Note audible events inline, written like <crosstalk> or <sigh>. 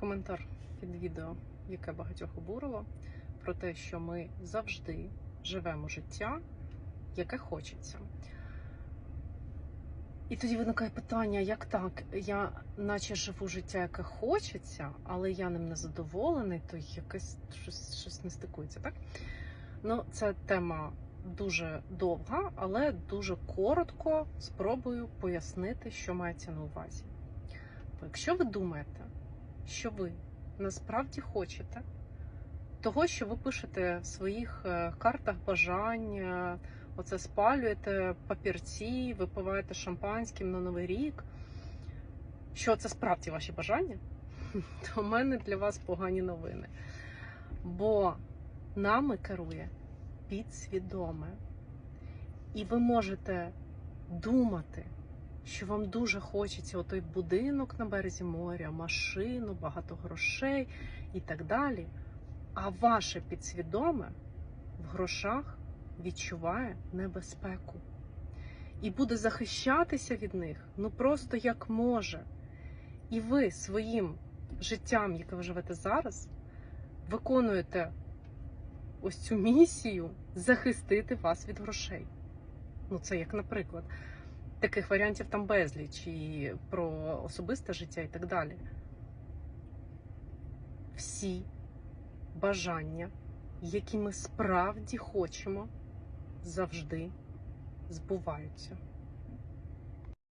коментар під відео, яке багатьох обурило, про те, що ми завжди живемо життя, яке хочеться. І тоді виникає питання, як так? Я наче живу життя, яке хочеться, але я ним не задоволений, то якесь щось, щось не стикується, так? Ну, це тема дуже довга, але дуже коротко спробую пояснити, що мається на увазі. Бо якщо ви думаєте, що ви насправді хочете того, що ви пишете в своїх е, картах бажань, е, оце спалюєте папірці, випиваєте шампанським на Новий рік, що це справді ваші бажання, <laughs> то в мене для вас погані новини. Бо нами керує підсвідоме. І ви можете думати, що вам дуже хочеться отой будинок на березі моря, машину, багато грошей і так далі. А ваше підсвідоме в грошах відчуває небезпеку і буде захищатися від них ну просто як може. І ви своїм життям, яке ви живете зараз, виконуєте ось цю місію захистити вас від грошей. Ну, це як, наприклад, таких варіантів там безліч і про особисте життя і так далі. Всі бажання, які ми справді хочемо, завжди збуваються.